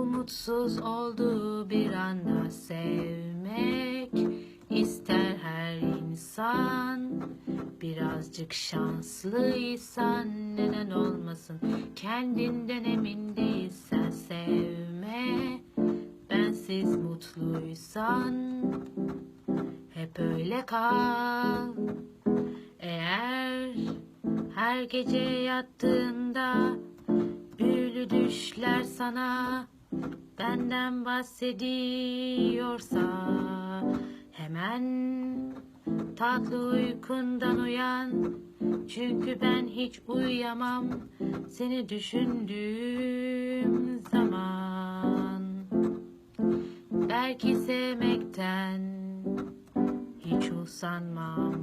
Umutsuz olduğu bir anda sevmek. İster her insan Birazcık şanslıysan neden olmasın? Kendinden emin değilsen sevme. Bensiz mutluysan hep öyle kal. Eğer her gece yattığında Büyülü düşler sana Benden bahsediyorsa Hemen tatlı uykundan uyan. Çünkü ben hiç uyuyamam Seni düşündüğüm zaman. Belki sevmekten hiç usanmam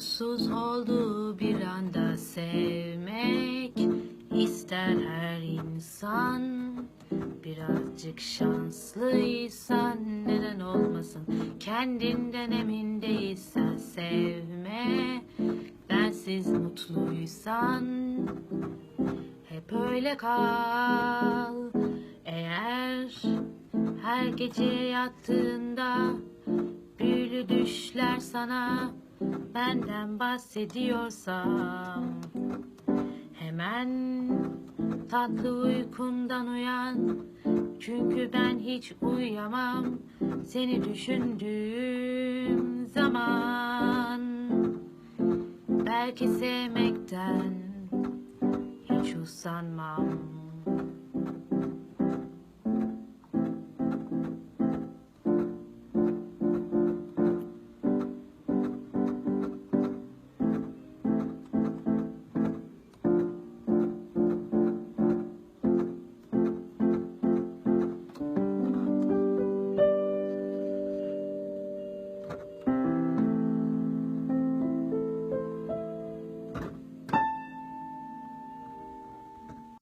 Umutsuz olduğu bir anda sevmek. İster her insan Birazcık şanslıysan neden olmasın? Kendinden emin değilsen sevme. Bensiz mutluysan hep öyle kal. Eğer her gece yattığında Büyülü düşler sana benden bahsediyorsam Hemen tatlı uykundan uyan. Çünkü ben hiç uyuyamam Seni düşündüğüm zaman. Belki sevmekten hiç usanmam